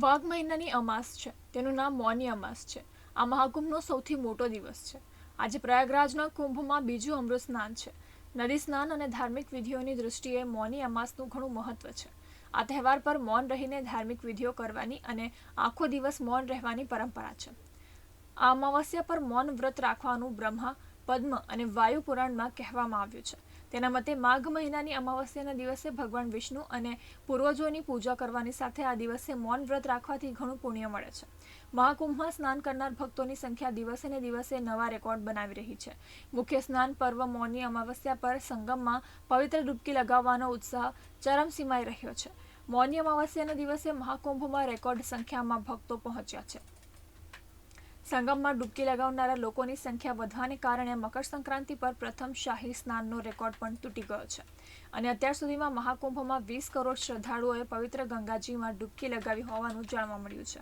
માઘ મહિનાની અમાસ છે. તેનું નામ મૌની અમાસ છે. આ મહાકુંભનો સૌથી મોટો દિવસ છે. આજે પ્રયાગરાજના કુંભમાં બીજું અમૃત સ્નાન છે. નદી સ્નાન અને ધાર્મિક વિધિઓની દૃષ્ટિએ મૌની અમાસનું ઘણું મહત્વ છે. આ તહેવાર પર મૌન રહીને ધાર્મિક વિધિઓ કરવાની અને આખો દિવસ મૌન રહેવાની પરંપરા છે. આ અમાવસ્યા પર મૌન વ્રત રાખવાનું બ્રહ્મા પદ્મ અને વાયુ પુરાણમાં કહેવામાં આવ્યું છે. તેના મતે માઘ મહિનાની અમાવસ્યાના દિવસે ભગવાન વિષ્ણુ અને પૂર્વજોની પૂજા કરવાની સાથે આ દિવસે મૌન વ્રત રાખવાથી ઘણું પુણ્ય મળે છે. મહાકુંભમાં સ્નાન કરનાર ભક્તોની સંખ્યા દિવસે ને દિવસે નવા રેકોર્ડ બનાવી રહી છે. મુખ્ય સ્નાન, પર્વ, મૌનની અમાવસ્યા પર સંગમમાં પવિત્ર ડૂબકી લગાવવાનો ઉત્સાહ ચરમસીમાએ રહ્યો છે. મૌની અમાવસ્યાના દિવસે મહાકુંભમાં રેકોર્ડ સંખ્યામાં ભક્તો પહોંચ્યા છે. સંગમમાં ડૂબકી લગાવનારા લોકોની સંખ્યા વધવાને કારણે મકર સંક્રાંતિ પર પ્રથમ શાહી સ્નાનનો રેકોર્ડ પણ તૂટી ગયો છે. અને અત્યાર સુધીમાં મહાકુંભમાં વીસ કરોડ શ્રદ્ધાળુઓએ પવિત્ર ગંગાજીમાં ડૂબકી લગાવી હોવાનું જાણવા મળ્યું છે.